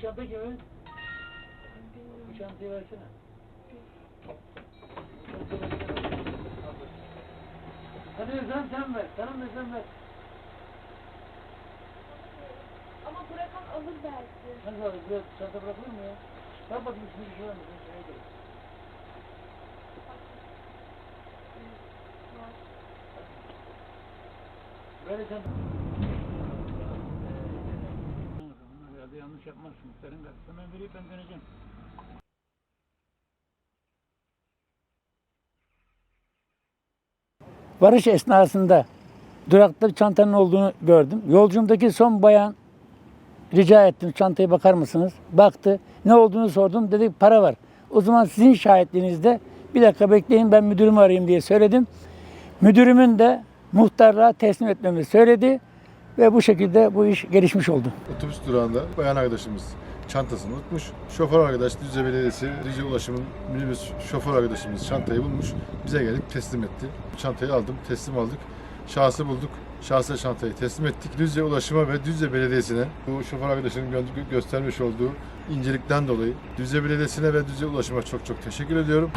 Bu çanta kimin? Bu çantayı versene. Hadi sen sen ver. Da sen ver. Ama bırakan alır belki. Nasıl alır? Biraz çanta bırakılır mı ya? Bak bakayım şimdi bir şey var mı? Şuraya gel. Böyle çanta. Yanlış yapmazsın. Muhtarın karşısına ben vereyim ben döneceğim. Varış esnasında durakta çantanın olduğunu gördüm. Yolcumdaki son bayan rica ettim çantaya bakar mısınız? Baktı. Ne olduğunu sordum. Dedi para var. O zaman sizin şahitliğinizde bir dakika bekleyin ben müdürümü arayayım diye söyledim. Müdürümün de muhtarlığa teslim etmemi söyledi ve bu şekilde bu iş gelişmiş oldu. Otobüs durağında bayan arkadaşımız çantasını unutmuş. Şoför arkadaş Düzce Belediyesi, Düzce Ulaşım'ın minibüs şoför arkadaşımız çantayı bulmuş. Bize gelip teslim etti. Çantayı aldım, teslim aldık. Şahsı bulduk. Şahsa çantayı teslim ettik. Düzce Ulaşım'a ve Düzce Belediyesi'ne bu şoför arkadaşının gö- göstermiş olduğu incelikten dolayı Düzce Belediyesi'ne ve Düzce Ulaşım'a çok çok teşekkür ediyorum.